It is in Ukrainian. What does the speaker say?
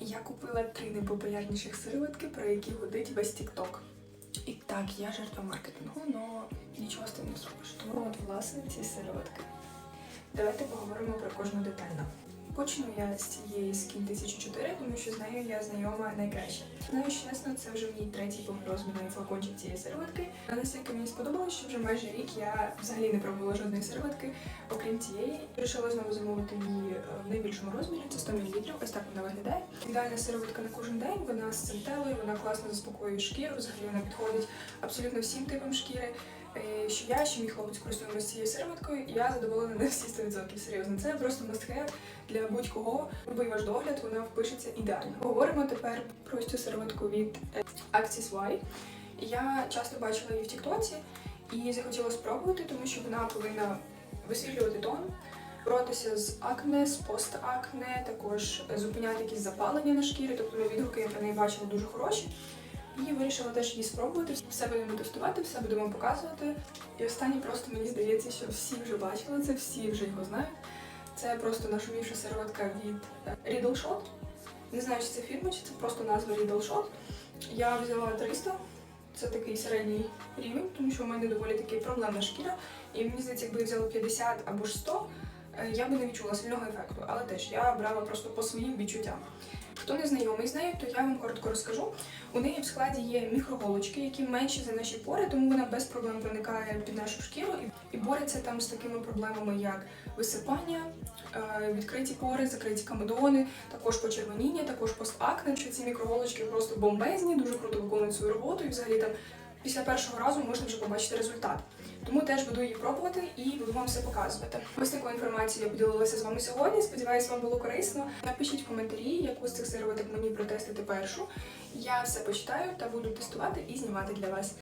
Я купила три найпопулярніших сироватки, про які гудить весь TikTok. І так, я жертва маркетингу, але нічого з тим не зробиш. Тому от, власне, ці сироватки. Давайте поговоримо про кожну детально. Почну я з цієї Skin 1004, тому що з нею я знайома найкраще. Знаю чесно, це вже мій третій повнорозмірний флакончик цієї сироватки. А настільки мені сподобалось, що вже майже рік я взагалі не пробувала жодної сироватки, окрім цієї. Вирішила знову замовити її е, в найбільшому розмірі, це 100 мл, ось так вона виглядає. Ідеальна сироватка на кожен день, вона з центелою, вона класно заспокоює шкіру, взагалі вона підходить абсолютно всім типам шкіри. Е, Що я, що мій хлопець користуємося цією сироваткою, і я задоволена на всі 100%. Серйозно, це просто must have для будь-кого. Любий ваш догляд, вона впишеться ідеально. Говоримо тепер про цю сироватку від е, Axis Y. Я часто бачила її в Тіктоці і захотіла спробувати, тому що вона повинна висвітлювати тон, боротися з акне, з постакне, також зупиняти якісь запалення на шкірі, тобто відгуки я про неї бачила дуже хороші. І вирішила теж її спробувати. Все будемо тестувати, все будемо показувати. І останнє просто мені здається, що всі вже бачили це, всі вже його знають. Це просто нашумівша сироватка від е, Riddle Shot. Не знаю, чи це фірма, чи це просто назва Riddle Shot. Я взяла 300, це такий середній рівень, тому що у мене доволі таки проблемна шкіра. І мені здається, якби я взяла 50 або ж 100, е, я би не відчула сильного ефекту. Але теж я брала просто по своїм відчуттям. Хто не знайомий з нею, то я вам коротко розкажу. У неї в складі є мікроголочки, які менші за наші пори, тому вона без проблем проникає під нашу шкіру і, бореться там з такими проблемами, як висипання, е, відкриті пори, закриті камедони, також почервоніння, також постакне. Що ці мікроголочки просто бомбезні, дуже круто виконують свою роботу, і взагалі там після першого разу можна вже побачити результат. Тому теж буду її пробувати і буду вам все показувати. Ось таку інформацію я поділилася з вами сьогодні. Сподіваюсь, вам було корисно. Напишіть в коментарі, яку з цих сироваток мені протестити першу. Я все почитаю та буду тестувати і знімати для вас.